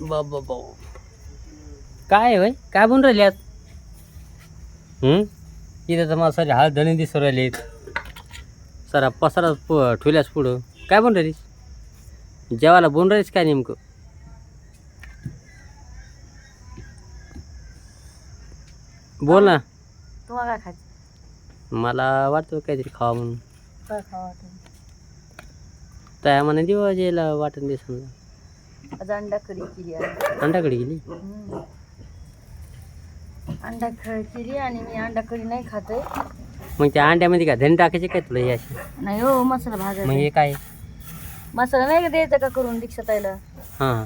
बाबा भाऊ काय होय? काय बनून राहिले आज? हं? इथं तर मला सारे हात धणी दिसू राहिलेत सरा पसारा प ठेवल्यास पुढं. काय बनून राहिलीस? जेवायला बनून राहिलीस काय नेमकं? बोल ना. तुम्हाला काय खायचं? मला वाटतं काहीतरी खावा म्हणून. काय खावं वाटेल त्या म्हणा दिवा जेला वाटण दे समजा. आज अंडा कढी केली आहे अंडाकडे गेली हम्म. अंडा कढी केली आणि मी अंडा कढी नाही खाते मग त्या अंड्यामध्ये काय धणी टाकायचे काय तुला हे असे? नाही हो मसाला मग भाजायचा हे काय? मसाला नाही का द्यायचा का करून दीक्षा ताईला हां.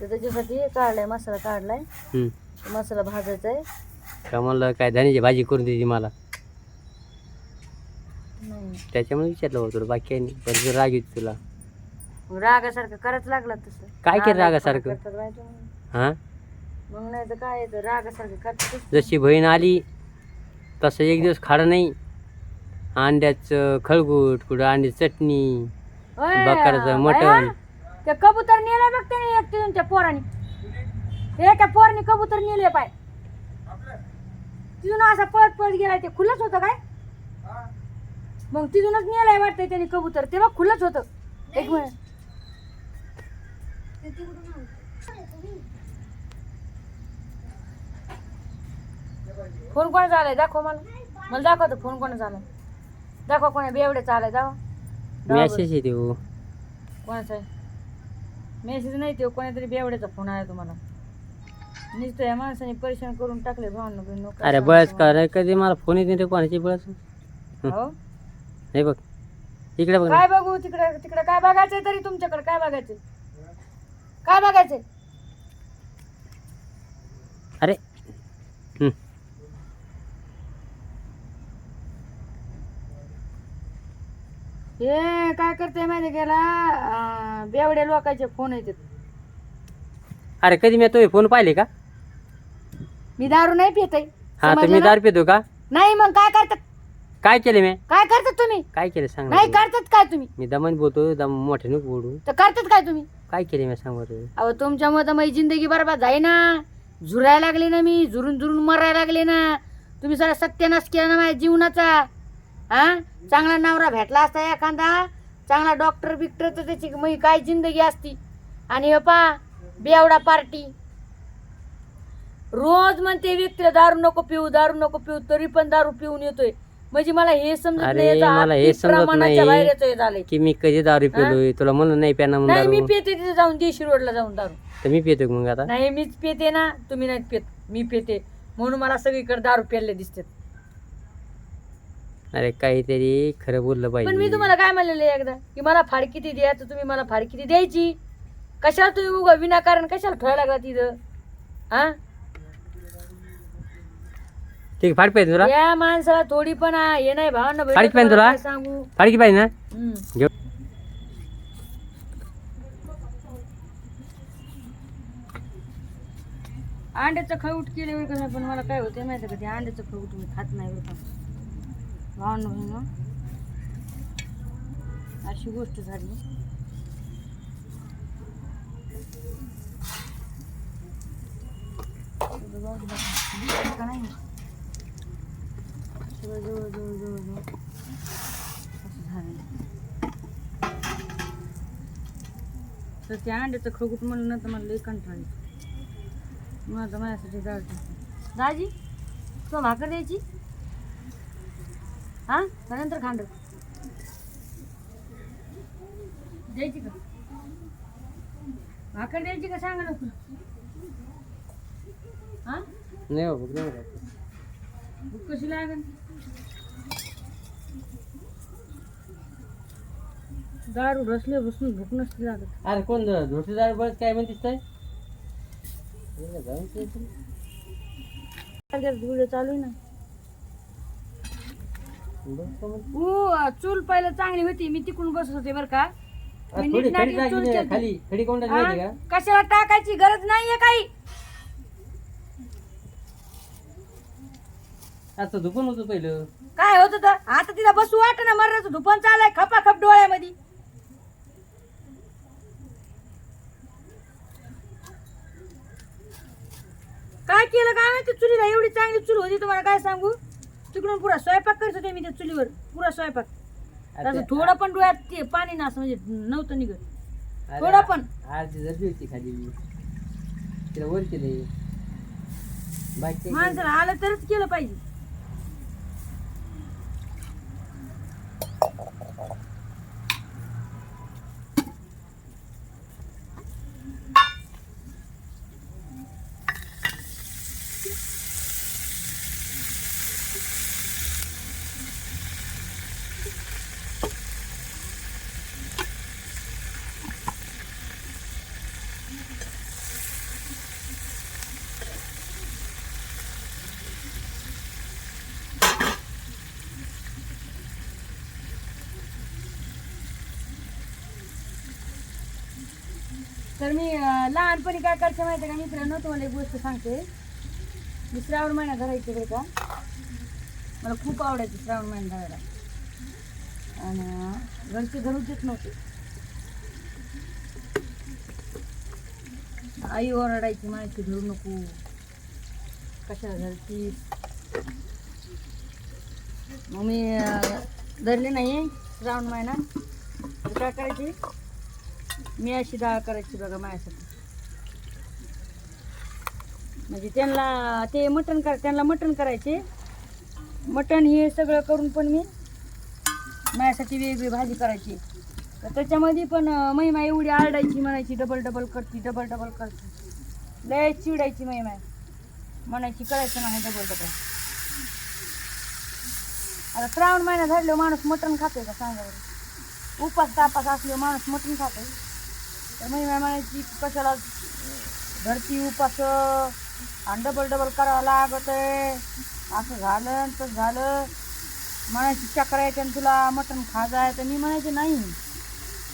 तर त्याच्यासाठी काढलाय मसाला काढलाय. हं. मसाला भाजायचा आहे का म्हणलं काय धण्याची भाजी करून देते मला? नाही. त्याच्यामुळे विचारलं होतं तुला बाकी काही नाही. पण जर राग येतो तुला. रागासारखं करायच लागला तसं. काय केलं रागासारखं? करतात माहिती आहे? हां? मग नाही तर काय येतं रागासारखं करतात जशी बहीण आली तसं एक दिवस खाडं नाही. अंड्याचं खळगूट कुठं अंडी चटणी बकराचं मटण. त्या कबूतर नेलं बघ त्याने एक तिथून त्या पोराने. एका पोराने कबूतर नेले पाय. तिथून असा पळत पळत गेलाय ते खुलच होतं काय? मग तिथूनच नेलाय वाटतंय त्याने कबूतर. ते बघ खुलच होतं. एक मिनिट. फोन कोणाचा आलाय दाखव मला. मला दाखव फोन कोणाचा आलाय दाखव कोणा बेवड्याचा आलाय दाखव. मॅसेज येते हो. कोणाचा मेसेज नाही ते कोणातरी बेवड्याचा फोन आहे तुम्हाला. नुसतं या माणसाने परेशान करून टाकले भावना काय अरे तुम्हाला. कर. कधी मला फोन येते कोणाची बळच हो? हे? बघ. इकडे बघ. काय बघू? तिकडे तिकडे काय बघायचंय तरी तुमच्याकडे काय बघायचंय? काय बघायचंय? अरे हं. हे काय करते माहिती गेला बेवड्या लोकांचे फोन येतात. अरे कधी मी तो फोन पाहिले का? मी दारू नाही पित आहे. हा तर समजलं मी ना? दारू पितो का? नाही मग काय करतात? काय केले मी? काय करतात तुम्ही? काय केलं सांग ना नाही तू. करतात काय तुम्ही? मी दमन बोलतो दम मोठे नको बोलू. तर करतात काय तुम्ही? काय केले मी सांग बरं? अहो तुमच्यामुळे तर माझी जिंदगी बरबाद आहे ना. झुरायला लागले ना मी झुरून झुरून मरायला लागले ना. तुम्ही सगळा सत्यानाश केला ना माझ्या जीवनाचा. हा? चांगला नवरा भेटला असता एखादा. चांगला डॉक्टर बिक्टर तर त्याची मग काय जिंदगी असती? आणि हे पा बेवडा पार्टी रोज म्हणते व्यक्तीला दारू नको पिऊ दारू नको पिऊ तरी पण दारू पिऊन येतोय. म्हणजे मला हे समजत अरे, नाही याचा मला हे समजत प्रमाणाच्या नाही. बाहेर येतोय झालंय. की मी कधी दारू पिलोय? तुला म्हणलं नाही प्याना म्हणून नाही मी दारू पिते तिथे जाऊन देशी रोडला जाऊन दारू. तर मी पितो मग आता? नाही मीच पेते ना तुम्ही नाही पेत. मी पेते. म्हणून मला सगळीकडे दारू प्यायले दिसते अरे काहीतरी खरं बोललं पण मी पाहिजे तुम्हाला काय म्हणलेलं आहे एकदा? की मला फाड किती द्या तर तुम्ही मला फाड किती द्यायची. कशाला तुम्ही उगा विनाकारण कशाला ठेवायला लागला तिथं? हा? ठीक फाड पाहिजे तुला? या माणसाला थोडी पण आ- हे नाही भावना बहिणी, फाडीत पाहिजे तुला? काय सांगू? फाडकी पाहिजे ना? हम्म. घेऊ. अंड्याचं खळूट केले बरं का पण मला काय होते माहिती का ते अंड्याचं खळूट मी खात नाही बरं का. भावना बहिणं. अशी गोष्ट झाली. का नाही? जवळ जवळ जवळ जवळ असं झालं तर त्या अंड्याचं खळूट म्हणलं ना तर मला लई कंटाळा येतो. मग आता माझ्यासाठी डाळ टाकते. दाजी तुला भाकर द्यायची? हा? का नंतर खांड द्यायची का? भाकर द्यायची का सांगा नको हा? नाही हो, नाही बघ. भूक कशी लागन? दारू रसले बसून भूक नसते लागत. अरे कोण धोटी दारू बळच काय म्हणतीस काय. व्हिडिओ चालू आहे ना. चूल पहिलं चांगली होती मी तिकडून बसत होते बरं का. अरे मी थोडी नीटनाटकी खडी टाकी चूल नाही, केलती. खाली खडी कोण टाकली माहिती हा? का? कशाला टाकायची गरज नाहीये काही. असं धुपून होतं पहिलं. काय होत होतं? आता तिला बसू वाट ना मरणाचं धुपन चालाय खपा खप डोळ्यामध्ये. केलं काय माहिती? चुलीला एवढी चांगली चूल होती तुम्हाला काय सांगू? तिकडून पुरा स्वयंपाक करत होते मी त्या चुलीवर पुरा स्वयंपाक. तसं थोडं पण डोळ्यात ते पाणी ना असं म्हणजे नव्हतं निघत. थोडं पण. अर्धी जरली होती खाली. तिला वर केले बाकी माणसाला आलं तरच केलं पाहिजे. तर मी लहानपणी काय करायचं माहिती आहे का? मित्रांनो तुम्हाला एक गोष्ट सांगते. मी श्रावण महिना धरायचे बरं का? मला खूप आवडायचं श्रावण महिना धरायला. आणि घरचे घरूचेच नव्हते. आई ओरडायची माहिती धरू नको. कशा धरती मग मी धरले नाही श्रावण महिना. काय करायची? मी अशी डाळ करायची बघा माझ्यासाठी. म्हणजे त्यांना ते मटण कर त्यांना मटण करायचे. मटण हे सगळं करून पण मी माझ्यासाठी वेगळी भाजी करायची. तर त्याच्यामध्ये पण महिमा एवढी आरडायची म्हणायची डबल डबल करती डबल डबल करती. लय चिडायची महिमा. म्हणायची करायचं नाही डबल डबल आता श्रावण महिना झाल्यावर माणूस मटण खातोय का सांगा बरं? उपास तापास असल्यावर माणूस मटण खातोय. तर मी म्हणायची कशाला घरची उपास आणि डबल डबल करावं लागत आहे असं झालं तसं झालं. म्हणायची चक्र आहे आणि तुला मटण खाजा आहे. तर मी म्हणायचे नाही.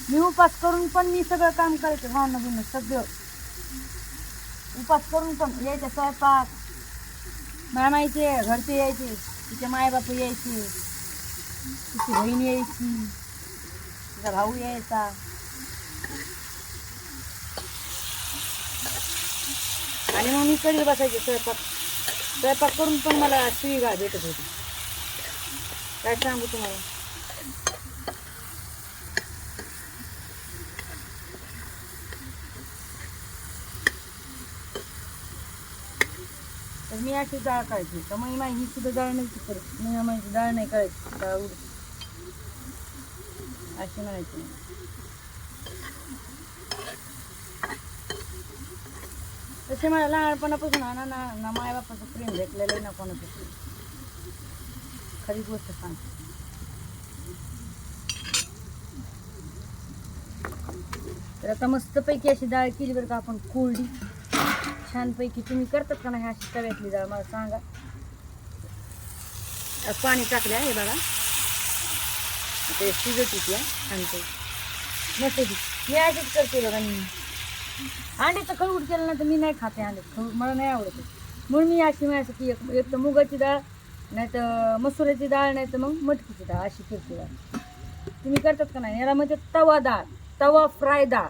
मी उपास करून पण मी सगळं काम करायचं. भावना बिन सगळं उपास करून पण यायचं स्वयंपाक. मामायचे घरचे यायचे तिचे मायबाप यायचे तिची बहीण यायची तिचा भाऊ यायचा. आणि मग मी कधी बसायचे स्वयंपाक. स्वयंपाक करून पण मला शिवीगाळ भेटत होती. काय सांगू तुम्हाला? तर मी अशी डाळ काढायची तर मग माझी ही सुद्धा डाळ नाही करत. मी माझी डाळ नाही करायची डाळ उडत. अशी म्हणायची. तसे मला लहानपणापासून ना ना ना मायबापाचं प्रेम भेटलेलं आहे ना कोणाचं. प्रेम खरी गोष्ट सांग तर आता मस्तपैकी अशी डाळ केली बरं का आपण कोरडी. छानपैकी तुम्ही करतात का नाही अशी तव्यातली डाळ मला सांगा. पाणी टाकलं आहे बघा. ते शिजत होती हा छानपैकी मस्त होती करते बघा मी. अंड्याचं खळूट केलं ना तर मी नाही खाते अंड्याचं खळूट मला नाही आवडत. म्हणून मी अशी माझ्यासाठी एक एक तर मुगाची डाळ नाही तर मसुराची डाळ नाही तर मग मटकीची डाळ अशी फिरते डाळ तुम्ही करतात का नाही? याला म्हणजे तवा डाळ तवा फ्राय डाळ.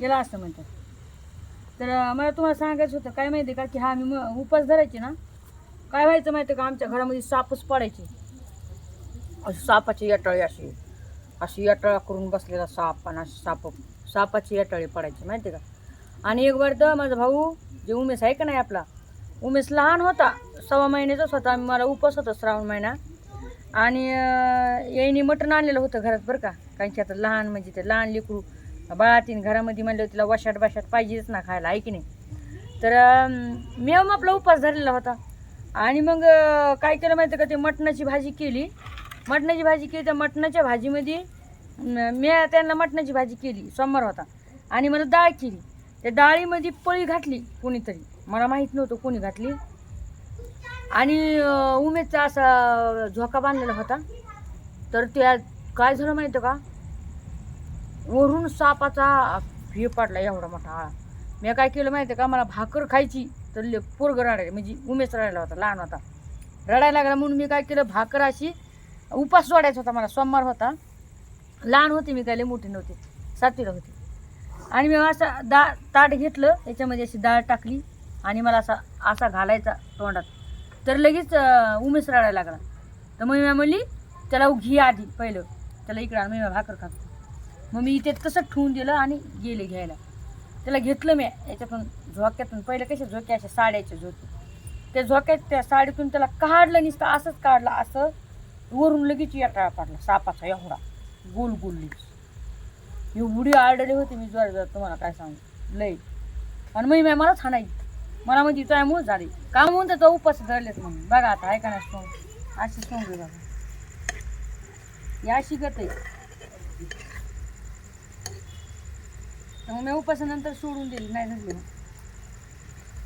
याला असं म्हणतात. तर मला तुम्हाला सांगायचं होतं काय माहिती का की हा मी म- उपास धरायचे ना? काय व्हायचं माहिती का? आमच्या घरामध्ये सापच पडायचे. अशी सापाची यटाळी अशी. अशी यटाळा करून बसलेला साप आणि अशी साप. सापाची यटाळी पडायची माहिती का? आणि एक वर्ध माझा भाऊ जे उमेश आहे का नाही आपला उमेश लहान होता सव्वा महिन्याचाच होता मला उपास होता श्रावण महिना. आणि अं, मटण आणलेलं होतं घरात बरं का कारण की आता लहान म्हणजे ते लहान लेकरू बाळातीन घरामध्ये म्हणलं तिला वशाट बाशाट पाहिजेच ना खायला आहे की नाही? तर मी मग आपला उपास धरलेला होता. आणि मग काय केलं माहिती का ते मटणाची भाजी केली. मटणाची भाजी केली त्या मटणाच्या भाजीमध्ये मी त्यांना मटणाची भाजी केली सोमवार होता. आणि मला डाळ केली. त्या डाळीमध्ये पळी घातली कोणीतरी. मला माहीत नव्हतं कोणी घातली. आणि उमेदचा असा झोका बांधलेला होता. तर त्या काय झालं माहितं का? वरून सापाचा हे पडला एवढा मोठा आळा. मी काय केलं माहिती का? मला भाकर खायची तर ले पोरग रडायला म्हणजे उमेश रडायला होता लहान होता. रडायला लागला म्हणून मी काय केलं? भाकर अशी उपास सोडायचा होता मला. सोमवार होता. लहान होते मी काय मोठी नव्हते. सातवीला होते. आणि मी असं दा ताट घेतलं त्याच्यामध्ये अशी डाळ टाकली आणि मला असा असा घालायचा तोंडात. तर लगेच उमेश रडायला लागला. तर मग मी म्हणली त्याला घे आधी पहिलं. त्याला इकडं आण, मी भाकर खातो. मग मी इथे तसं ठेवून दिलं आणि गेले घ्यायला. त्याला घेतलं मी याच्यातून झोक्यातून पहिले कसे झोके असे साड्याचे झोके त्या झोक्यात त्या साडीतून त्याला काढलं नुसतं असंच काढलं असं. वरून लगेच येटाळा पाडला सापाचा एवढा. गोल गोल एवढी आडली होती मी जोर तुम्हाला काय सांगू? लई आणि मी मी मला छानाई मला म्हणजे तुझ्या मूळ झाली का म्हणून त्याचा उपास धरलेत म्हणून बघा आता आहे का नाही अशी स्ट्रॉंग आहे बघा. या शिकत आहे. मग मी उपासानंतर सोडून दिली नाही धरली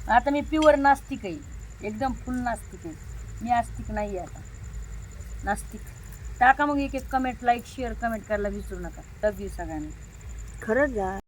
आता मी प्युअर नास्तिक आहे. एकदम फुल नास्तिक आहे. मी आस्तिक नाही आहे आता. नास्तिक. टाका मग एक एक कमेंट लाईक शेअर कमेंट करायला विसरू नका. लव यू सगळ्यांनी. खरंच जा.